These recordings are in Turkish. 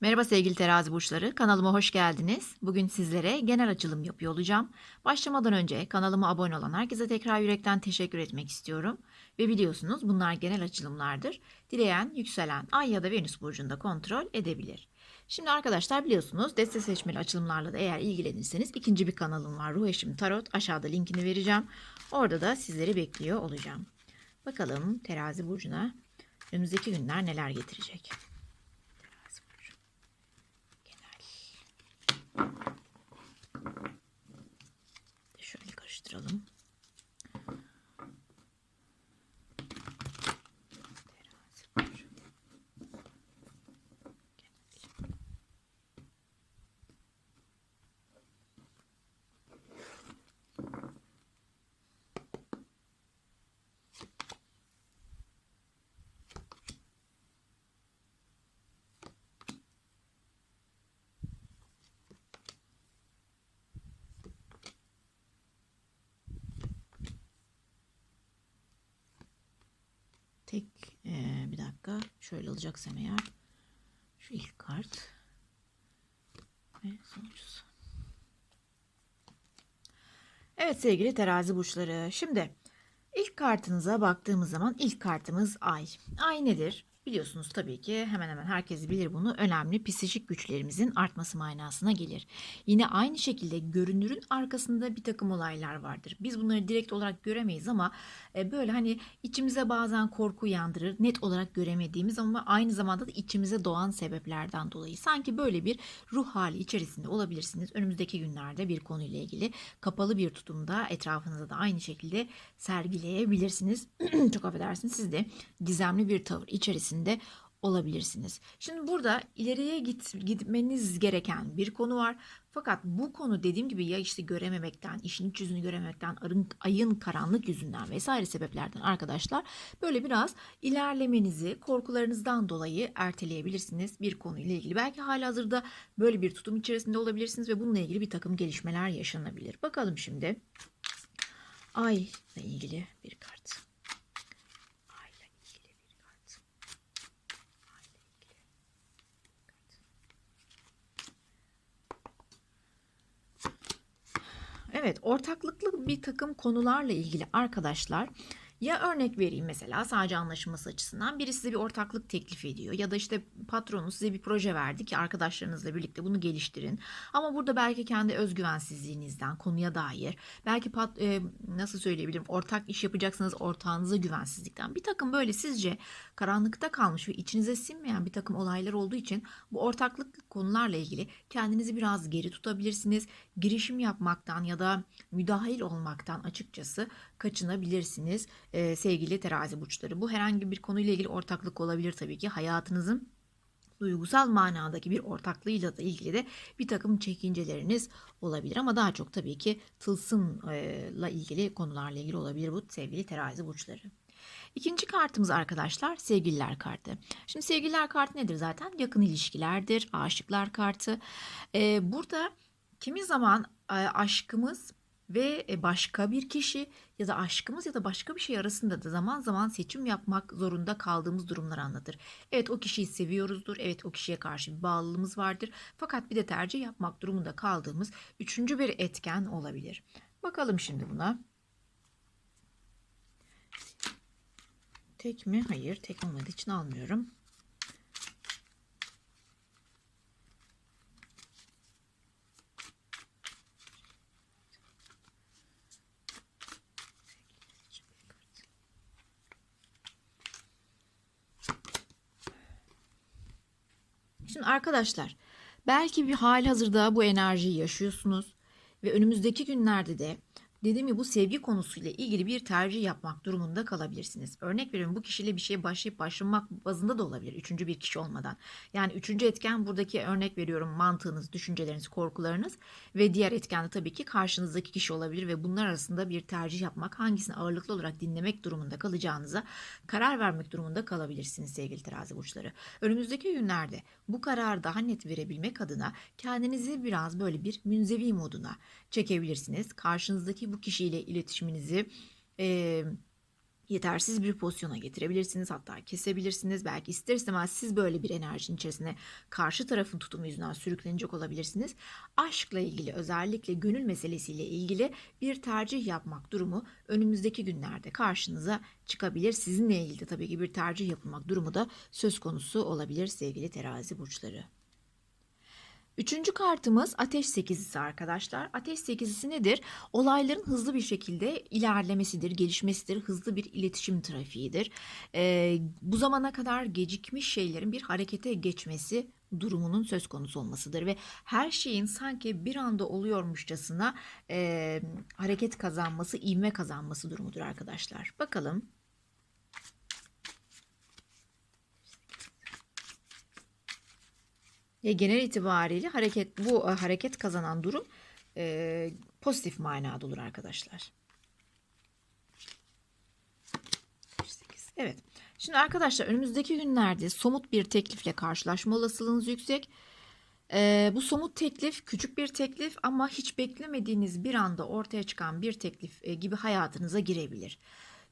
Merhaba sevgili terazi burçları. Kanalıma hoş geldiniz. Bugün sizlere genel açılım yapıyor olacağım. Başlamadan önce kanalıma abone olan herkese tekrar yürekten teşekkür etmek istiyorum. Ve biliyorsunuz bunlar genel açılımlardır. Dileyen, yükselen, ay ya da venüs burcunda kontrol edebilir. Şimdi arkadaşlar biliyorsunuz deste seçmeli açılımlarla da eğer ilgilenirseniz ikinci bir kanalım var. Ruh Eşim Tarot. Aşağıda linkini vereceğim. Orada da sizleri bekliyor olacağım. Bakalım terazi burcuna önümüzdeki günler neler getirecek. Terazi burcu. Genel. Şöyle karıştıralım. Terazi burcu. Genel. Tek eee, bir dakika şöyle alacaksam eğer şu ilk kart ve sonuncusu. Evet sevgili terazi burçları. Şimdi ilk kartınıza baktığımız zaman ilk kartımız ay. Ay nedir? Biliyorsunuz tabii ki hemen hemen herkes bilir bunu. Önemli psikolojik güçlerimizin artması manasına gelir. Yine aynı şekilde görünürün arkasında bir takım olaylar vardır. Biz bunları direkt olarak göremeyiz ama e, böyle hani içimize bazen korku uyandırır. Net olarak göremediğimiz ama aynı zamanda da içimize doğan sebeplerden dolayı. Sanki böyle bir ruh hali içerisinde olabilirsiniz. Önümüzdeki günlerde bir konuyla ilgili kapalı bir tutumda etrafınızda da aynı şekilde sergileyebilirsiniz. Çok affedersiniz siz de gizemli bir tavır içerisinde olabilirsiniz. Şimdi burada ileriye git, gitmeniz gereken bir konu var. Fakat bu konu dediğim gibi ya işte görememekten, işin iç yüzünü görememekten, arın, ayın karanlık yüzünden vesaire sebeplerden arkadaşlar böyle biraz ilerlemenizi korkularınızdan dolayı erteleyebilirsiniz bir konuyla ilgili. Belki halihazırda böyle bir tutum içerisinde olabilirsiniz ve bununla ilgili bir takım gelişmeler yaşanabilir. Bakalım şimdi ayla ilgili bir kart. Ayla ilgili bir kart. Ayla ilgili bir kart. Evet, ortaklıklı bir takım konularla ilgili arkadaşlar ya örnek vereyim mesela sadece anlaşılması açısından biri size bir ortaklık teklif ediyor ya da işte patronunuz size bir proje verdi ki arkadaşlarınızla birlikte bunu geliştirin. Ama burada belki kendi özgüvensizliğinizden konuya dair belki pat, e, nasıl söyleyebilirim ortak iş yapacaksınız ortağınıza güvensizlikten bir takım böyle sizce karanlıkta kalmış ve içinize sinmeyen bir takım olaylar olduğu için bu ortaklık konularla ilgili kendinizi biraz geri tutabilirsiniz. Girişim yapmaktan ya da müdahil olmaktan açıkçası kaçınabilirsiniz e, sevgili terazi burçları. Bu herhangi bir konuyla ilgili ortaklık olabilir tabii ki hayatınızın duygusal manadaki bir ortaklığıyla da ilgili de bir takım çekinceleriniz olabilir ama daha çok tabii ki tılsımla ilgili konularla ilgili olabilir bu sevgili terazi burçları. İkinci kartımız arkadaşlar sevgililer kartı. Şimdi sevgililer kartı nedir zaten? Yakın ilişkilerdir, aşıklar kartı. Ee, burada kimi zaman e, aşkımız ve e, başka bir kişi ya da aşkımız ya da başka bir şey arasında da zaman zaman seçim yapmak zorunda kaldığımız durumlar anlatır. Evet o kişiyi seviyoruzdur. Evet o kişiye karşı bir bağlılığımız vardır. Fakat bir de tercih yapmak durumunda kaldığımız üçüncü bir etken olabilir. Bakalım şimdi buna. Tek mi? Hayır, tek olmadığı için almıyorum. Şimdi arkadaşlar belki bir hali hazırda bu enerjiyi yaşıyorsunuz ve önümüzdeki günlerde de dediğim gibi bu sevgi konusuyla ilgili bir tercih yapmak durumunda kalabilirsiniz. Örnek veriyorum bu kişiyle bir şeye başlayıp başlamak bazında da olabilir. Üçüncü bir kişi olmadan. Yani üçüncü etken buradaki örnek veriyorum mantığınız, düşünceleriniz, korkularınız ve diğer etken de tabii ki karşınızdaki kişi olabilir ve bunlar arasında bir tercih yapmak, hangisini ağırlıklı olarak dinlemek durumunda kalacağınıza karar vermek durumunda kalabilirsiniz sevgili terazi burçları. Önümüzdeki günlerde bu kararı daha net verebilmek adına kendinizi biraz böyle bir münzevi moduna çekebilirsiniz. Karşınızdaki bu kişiyle iletişiminizi e, yetersiz bir pozisyona getirebilirsiniz. Hatta kesebilirsiniz. Belki ister istemez siz böyle bir enerjinin içerisine karşı tarafın tutumu yüzünden sürüklenecek olabilirsiniz. Aşkla ilgili özellikle gönül meselesiyle ilgili bir tercih yapmak durumu önümüzdeki günlerde karşınıza çıkabilir. Sizinle ilgili de tabii ki bir tercih yapılmak durumu da söz konusu olabilir sevgili terazi burçları. Üçüncü kartımız ateş sekizisi arkadaşlar. Ateş sekizisi nedir? Olayların hızlı bir şekilde ilerlemesidir, gelişmesidir, hızlı bir iletişim trafiğidir. Ee, bu zamana kadar gecikmiş şeylerin bir harekete geçmesi durumunun söz konusu olmasıdır ve her şeyin sanki bir anda oluyormuşçasına e, hareket kazanması, ivme kazanması durumudur arkadaşlar. Bakalım. Ve genel itibariyle hareket bu e, hareket kazanan durum e, pozitif manada olur arkadaşlar. Evet. Şimdi arkadaşlar önümüzdeki günlerde somut bir teklifle karşılaşma olasılığınız yüksek. E, bu somut teklif küçük bir teklif ama hiç beklemediğiniz bir anda ortaya çıkan bir teklif e, gibi hayatınıza girebilir.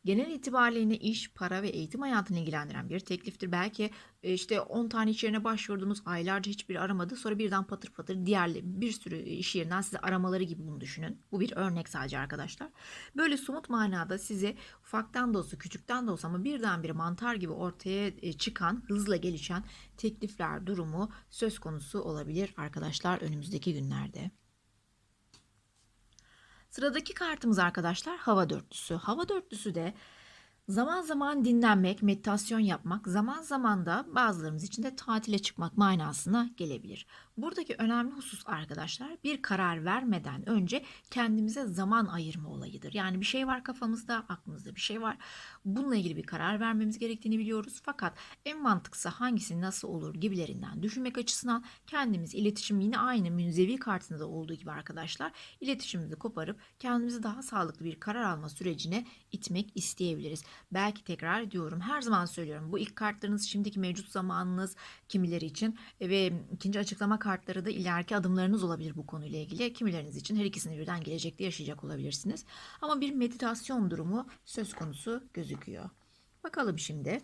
Genel itibariyle iş, para ve eğitim hayatını ilgilendiren bir tekliftir. Belki e, işte 10 tane iş yerine başvurdunuz, aylarca hiçbir aramadı. Sonra birden patır patır diğer bir sürü iş yerinden size aramaları gibi bunu düşünün. Bu bir örnek sadece arkadaşlar. Böyle somut manada size ufaktan da olsa, küçükten de olsa ama birdenbire mantar gibi ortaya e, çıkan, hızla gelişen teklifler durumu söz konusu olabilir arkadaşlar önümüzdeki günlerde. Sıradaki kartımız arkadaşlar hava dörtlüsü. Hava dörtlüsü de zaman zaman dinlenmek, meditasyon yapmak, zaman zaman da bazılarımız için de tatile çıkmak manasına gelebilir. Buradaki önemli husus arkadaşlar bir karar vermeden önce kendimize zaman ayırma olayıdır. Yani bir şey var kafamızda, aklımızda bir şey var. Bununla ilgili bir karar vermemiz gerektiğini biliyoruz. Fakat en mantıklısı hangisi nasıl olur gibilerinden düşünmek açısından kendimiz iletişim yine aynı münzevi kartında da olduğu gibi arkadaşlar iletişimimizi koparıp kendimizi daha sağlıklı bir karar alma sürecine itmek isteyebiliriz. Belki tekrar ediyorum her zaman söylüyorum bu ilk kartlarınız şimdiki mevcut zamanınız kimileri için ve ikinci açıklama kartları da ileriki adımlarınız olabilir bu konuyla ilgili. Kimileriniz için her ikisini birden gelecekte yaşayacak olabilirsiniz. Ama bir meditasyon durumu söz konusu gözüküyor. Bakalım şimdi.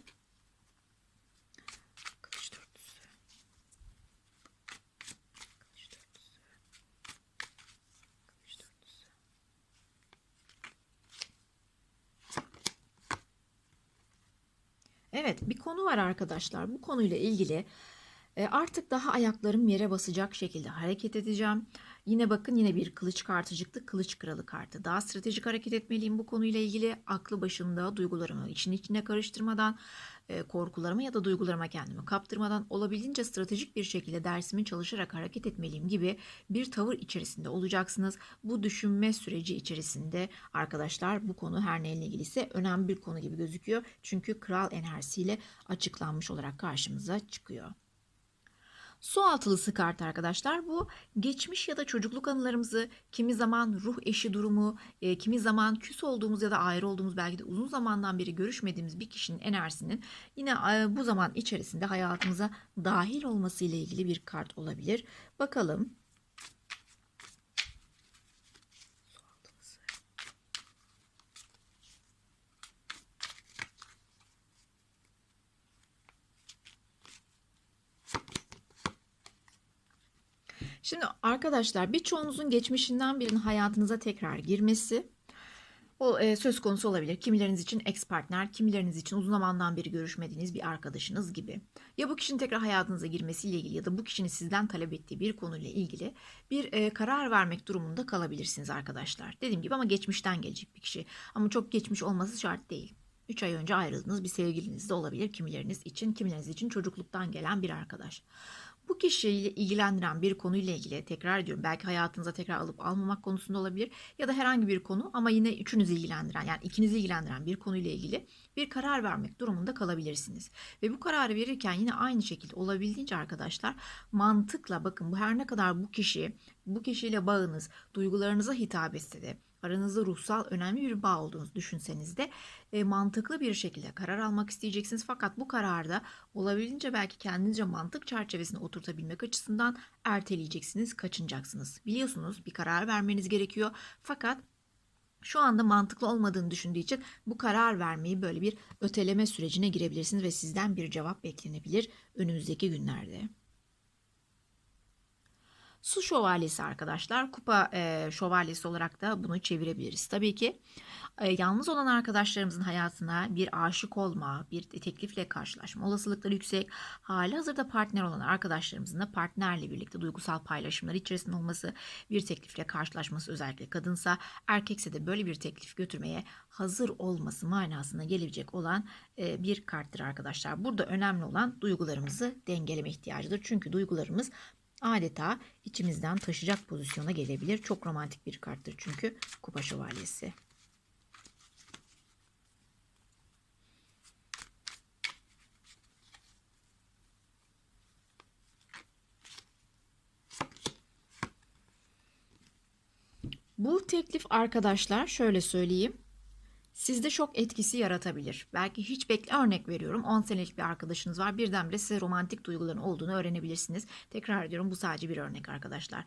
Evet, bir konu var arkadaşlar. Bu konuyla ilgili e, artık daha ayaklarım yere basacak şekilde hareket edeceğim. Yine bakın yine bir kılıç kartı çıktı. Kılıç kralı kartı. Daha stratejik hareket etmeliyim bu konuyla ilgili. Aklı başında duygularımı için içine karıştırmadan, e, korkularıma ya da duygularıma kendimi kaptırmadan olabildiğince stratejik bir şekilde dersimi çalışarak hareket etmeliyim gibi bir tavır içerisinde olacaksınız. Bu düşünme süreci içerisinde arkadaşlar bu konu her neyle ilgiliyse önemli bir konu gibi gözüküyor. Çünkü kral enerjisiyle açıklanmış olarak karşımıza çıkıyor. Su altılısı kart arkadaşlar bu geçmiş ya da çocukluk anılarımızı kimi zaman ruh eşi durumu, e, kimi zaman küs olduğumuz ya da ayrı olduğumuz belki de uzun zamandan beri görüşmediğimiz bir kişinin enerjisinin yine e, bu zaman içerisinde hayatımıza dahil olması ile ilgili bir kart olabilir. Bakalım. Şimdi arkadaşlar birçoğunuzun geçmişinden birinin hayatınıza tekrar girmesi o e, söz konusu olabilir. Kimileriniz için ex partner, kimileriniz için uzun zamandan beri görüşmediğiniz bir arkadaşınız gibi. Ya bu kişinin tekrar hayatınıza girmesiyle ilgili ya da bu kişinin sizden talep ettiği bir konuyla ilgili bir e, karar vermek durumunda kalabilirsiniz arkadaşlar. Dediğim gibi ama geçmişten gelecek bir kişi. Ama çok geçmiş olması şart değil. 3 ay önce ayrıldığınız bir sevgiliniz de olabilir kimileriniz için, kimileriniz için çocukluktan gelen bir arkadaş. Bu kişiyle ilgilendiren bir konuyla ilgili tekrar ediyorum belki hayatınıza tekrar alıp almamak konusunda olabilir ya da herhangi bir konu ama yine üçünüzü ilgilendiren yani ikinizi ilgilendiren bir konuyla ilgili bir karar vermek durumunda kalabilirsiniz. Ve bu kararı verirken yine aynı şekilde olabildiğince arkadaşlar mantıkla bakın bu her ne kadar bu kişi bu kişiyle bağınız duygularınıza hitap etse de aranızda ruhsal önemli bir bağ olduğunuzu düşünseniz de e, mantıklı bir şekilde karar almak isteyeceksiniz. Fakat bu kararda olabildiğince belki kendince mantık çerçevesine oturtabilmek açısından erteleyeceksiniz, kaçınacaksınız. Biliyorsunuz bir karar vermeniz gerekiyor. Fakat şu anda mantıklı olmadığını düşündüğü için bu karar vermeyi böyle bir öteleme sürecine girebilirsiniz ve sizden bir cevap beklenebilir önümüzdeki günlerde. Su şövalyesi arkadaşlar. Kupa e, şövalyesi olarak da bunu çevirebiliriz. Tabii ki e, yalnız olan arkadaşlarımızın hayatına bir aşık olma, bir teklifle karşılaşma olasılıkları yüksek. Hali hazırda partner olan arkadaşlarımızın da partnerle birlikte duygusal paylaşımlar içerisinde olması, bir teklifle karşılaşması özellikle kadınsa, erkekse de böyle bir teklif götürmeye hazır olması manasına gelebilecek olan e, bir karttır arkadaşlar. Burada önemli olan duygularımızı dengeleme ihtiyacıdır. Çünkü duygularımız adeta içimizden taşıyacak pozisyona gelebilir. Çok romantik bir karttır çünkü kupa şövalyesi. Bu teklif arkadaşlar şöyle söyleyeyim. Sizde şok etkisi yaratabilir. Belki hiç bekle örnek veriyorum. 10 senelik bir arkadaşınız var. Birdenbire size romantik duyguların olduğunu öğrenebilirsiniz. Tekrar ediyorum bu sadece bir örnek arkadaşlar.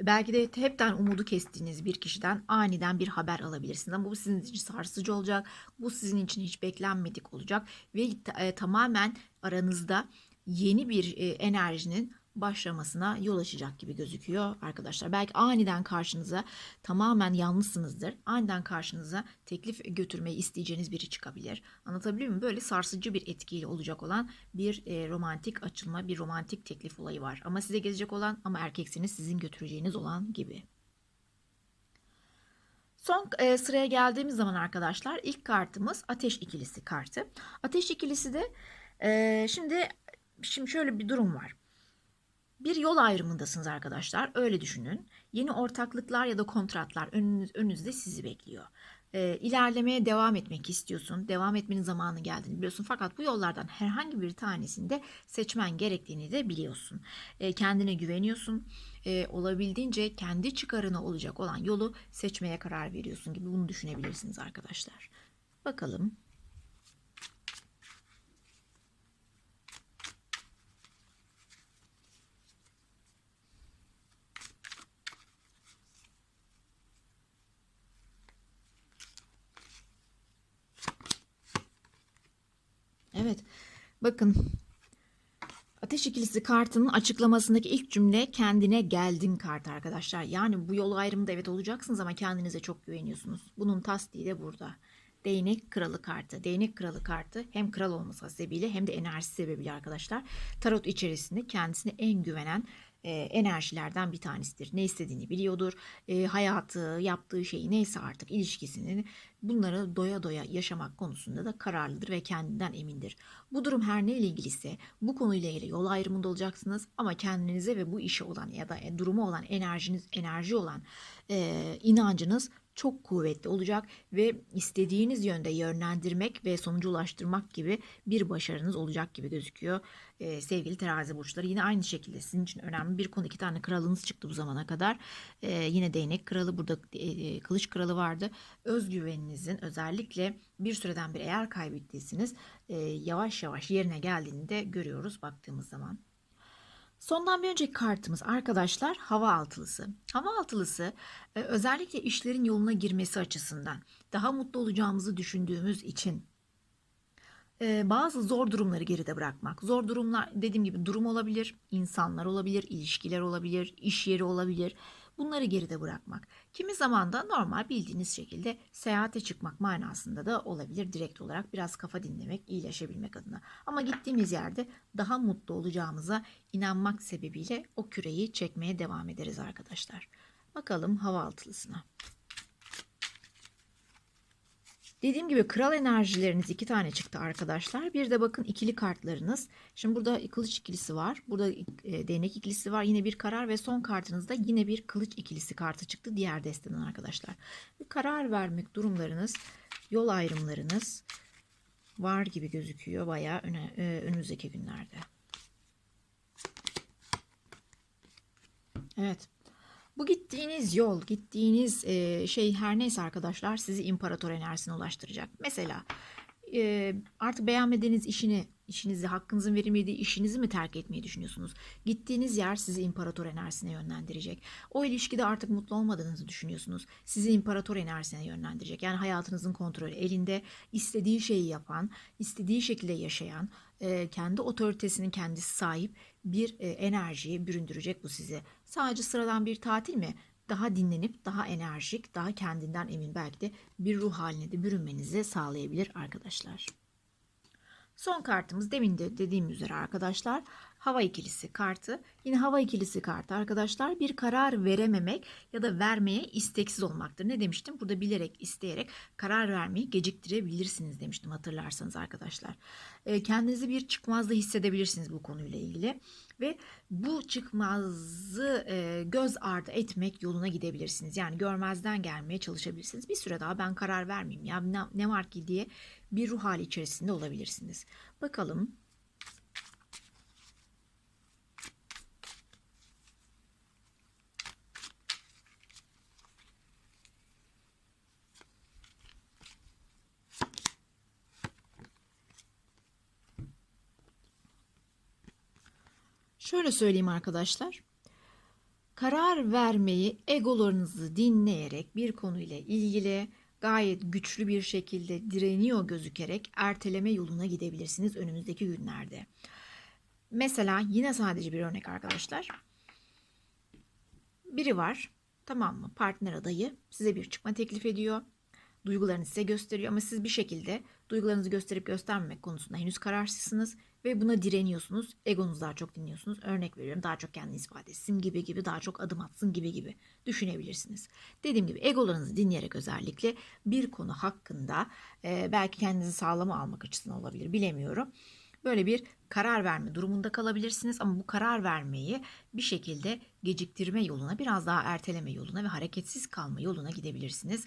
Belki de hepten umudu kestiğiniz bir kişiden aniden bir haber alabilirsiniz. Ama bu sizin için sarsıcı olacak. Bu sizin için hiç beklenmedik olacak. Ve e, tamamen aranızda yeni bir e, enerjinin başlamasına yol açacak gibi gözüküyor arkadaşlar. Belki aniden karşınıza tamamen yalnızsınızdır. Aniden karşınıza teklif götürmeyi isteyeceğiniz biri çıkabilir. Anlatabiliyor muyum? Böyle sarsıcı bir etkiyle olacak olan bir e, romantik açılma, bir romantik teklif olayı var. Ama size gezecek olan ama erkeksiniz sizin götüreceğiniz olan gibi. Son e, sıraya geldiğimiz zaman arkadaşlar ilk kartımız ateş ikilisi kartı. Ateş ikilisi de e, şimdi şimdi şöyle bir durum var. Bir yol ayrımındasınız arkadaşlar. Öyle düşünün. Yeni ortaklıklar ya da kontratlar önünüz, önünüzde sizi bekliyor. E, ilerlemeye devam etmek istiyorsun. Devam etmenin zamanı geldiğini biliyorsun. Fakat bu yollardan herhangi bir tanesinde seçmen gerektiğini de biliyorsun. E, kendine güveniyorsun. E, olabildiğince kendi çıkarına olacak olan yolu seçmeye karar veriyorsun gibi bunu düşünebilirsiniz arkadaşlar. Bakalım Evet. Bakın. Ateş ikilisi kartının açıklamasındaki ilk cümle kendine geldin kartı arkadaşlar. Yani bu yol ayrımında evet olacaksınız ama kendinize çok güveniyorsunuz. Bunun tasdiği de burada. Değnek kralı kartı. Değnek kralı kartı hem kral olması sebebiyle hem de enerjisi sebebiyle arkadaşlar. Tarot içerisinde kendisine en güvenen e, enerjilerden bir tanesidir. Ne istediğini biliyordur. E, hayatı, yaptığı şeyi neyse artık ilişkisini bunları doya doya yaşamak konusunda da kararlıdır ve kendinden emindir. Bu durum her neyle ilgiliyse bu konuyla ilgili yol ayrımında olacaksınız ama kendinize ve bu işe olan ya da e, durumu olan enerjiniz, enerji olan e, inancınız çok kuvvetli olacak ve istediğiniz yönde yönlendirmek ve sonuca ulaştırmak gibi bir başarınız olacak gibi gözüküyor. Ee, sevgili terazi burçları yine aynı şekilde sizin için önemli bir konu iki tane kralınız çıktı bu zamana kadar. Ee, yine değnek kralı burada e, kılıç kralı vardı. Özgüveninizin özellikle bir süreden bir eğer kaybettiyseniz e, yavaş yavaş yerine geldiğini de görüyoruz baktığımız zaman. Sondan bir önceki kartımız arkadaşlar hava altılısı. Hava altılısı e, özellikle işlerin yoluna girmesi açısından daha mutlu olacağımızı düşündüğümüz için e, bazı zor durumları geride bırakmak. Zor durumlar dediğim gibi durum olabilir, insanlar olabilir, ilişkiler olabilir, iş yeri olabilir. Bunları geride bırakmak. Kimi zaman da normal bildiğiniz şekilde seyahate çıkmak manasında da olabilir. Direkt olarak biraz kafa dinlemek, iyileşebilmek adına. Ama gittiğimiz yerde daha mutlu olacağımıza inanmak sebebiyle o küreyi çekmeye devam ederiz arkadaşlar. Bakalım hava altılısına. Dediğim gibi kral enerjileriniz iki tane çıktı arkadaşlar. Bir de bakın ikili kartlarınız. Şimdi burada kılıç ikilisi var. Burada e, değnek ikilisi var. Yine bir karar ve son kartınızda yine bir kılıç ikilisi kartı çıktı. Diğer desteden arkadaşlar. Bir karar vermek durumlarınız, yol ayrımlarınız var gibi gözüküyor bayağı öne, e, önümüzdeki günlerde. Evet. Bu gittiğiniz yol, gittiğiniz e, şey her neyse arkadaşlar sizi imparator enerjisine ulaştıracak. Mesela e, artık beğenmediğiniz işini, işinizi, hakkınızın verilmediği işinizi mi terk etmeyi düşünüyorsunuz? Gittiğiniz yer sizi imparator enerjisine yönlendirecek. O ilişkide artık mutlu olmadığınızı düşünüyorsunuz. Sizi imparator enerjisine yönlendirecek. Yani hayatınızın kontrolü elinde istediği şeyi yapan, istediği şekilde yaşayan, e, kendi otoritesinin kendisi sahip bir e, enerjiye büründürecek bu sizi. Sadece sıradan bir tatil mi? Daha dinlenip, daha enerjik, daha kendinden emin belki de bir ruh haline de bürünmenizi sağlayabilir arkadaşlar. Son kartımız demin de dediğim üzere arkadaşlar hava ikilisi kartı. Yine hava ikilisi kartı arkadaşlar bir karar verememek ya da vermeye isteksiz olmaktır. Ne demiştim? Burada bilerek, isteyerek karar vermeyi geciktirebilirsiniz demiştim hatırlarsanız arkadaşlar. E, Kendinizi bir çıkmazda hissedebilirsiniz bu konuyla ilgili ve bu çıkmazı e, göz ardı etmek yoluna gidebilirsiniz. Yani görmezden gelmeye çalışabilirsiniz. Bir süre daha ben karar vermeyeyim ya ne var ki diye bir ruh hali içerisinde olabilirsiniz. Bakalım Şöyle söyleyeyim arkadaşlar. Karar vermeyi egolarınızı dinleyerek bir konuyla ilgili gayet güçlü bir şekilde direniyor gözükerek erteleme yoluna gidebilirsiniz önümüzdeki günlerde. Mesela yine sadece bir örnek arkadaşlar. Biri var tamam mı partner adayı size bir çıkma teklif ediyor. Duygularını size gösteriyor ama siz bir şekilde duygularınızı gösterip göstermemek konusunda henüz kararsızsınız ve buna direniyorsunuz. Egonuzu daha çok dinliyorsunuz. Örnek veriyorum daha çok kendini ispat etsin gibi gibi daha çok adım atsın gibi gibi düşünebilirsiniz. Dediğim gibi egolarınızı dinleyerek özellikle bir konu hakkında e, belki kendinizi sağlama almak açısından olabilir bilemiyorum. Böyle bir karar verme durumunda kalabilirsiniz ama bu karar vermeyi bir şekilde geciktirme yoluna, biraz daha erteleme yoluna ve hareketsiz kalma yoluna gidebilirsiniz